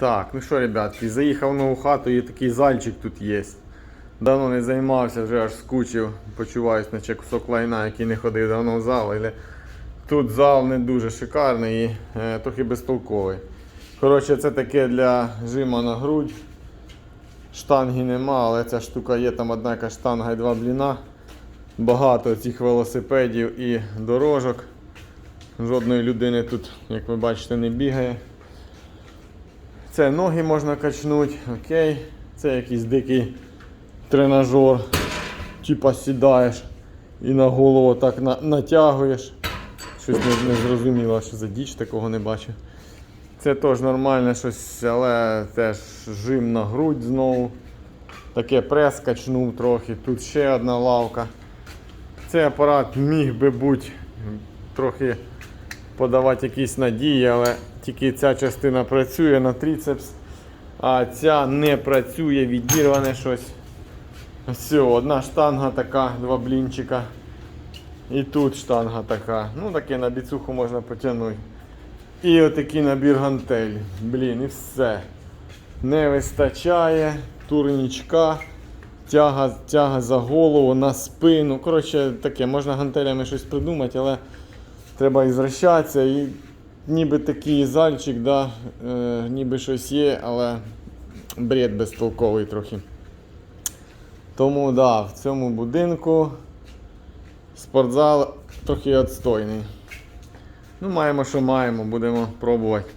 Так, ну що, ребятки, заїхав в нову хату і такий зальчик тут є. Давно не займався, вже аж скучив. Почуваюсь, наче кусок лайна, який не ходив давно в зал. Але тут зал не дуже шикарний і е, трохи безтолковий. Коротше, це таке для жима на грудь. Штанги нема, але ця штука є, там одна штанга і два бліна. Багато цих велосипедів і дорожок. Жодної людини тут, як ви бачите, не бігає. Це ноги можна качнути, окей. Це якийсь дикий тренажер. Типа сідаєш і на голову так на, натягуєш. Щось не, не зрозуміло, що за діч такого не бачив. Це теж нормальне щось, але теж жим на грудь знову. Таке прес качнув трохи. Тут ще одна лавка. Цей апарат міг би бути трохи подавати якісь надії, але тільки ця частина працює на трицепс, а ця не працює, відірване щось. Все, одна штанга така, два блінчика. І тут штанга така. Ну таке на біцуху можна потягнути. І отакий набір гантель. Блін, і все. Не вистачає турнічка, тяга, тяга за голову, на спину. Коротше, таке, можна гантелями щось придумати, але треба ізращатися. І ніби такий зальчик, да, е, ніби щось є, але бред безтолковий трохи. Тому да, в цьому будинку спортзал трохи відстойний. Ну, маємо, що маємо, будемо пробувати.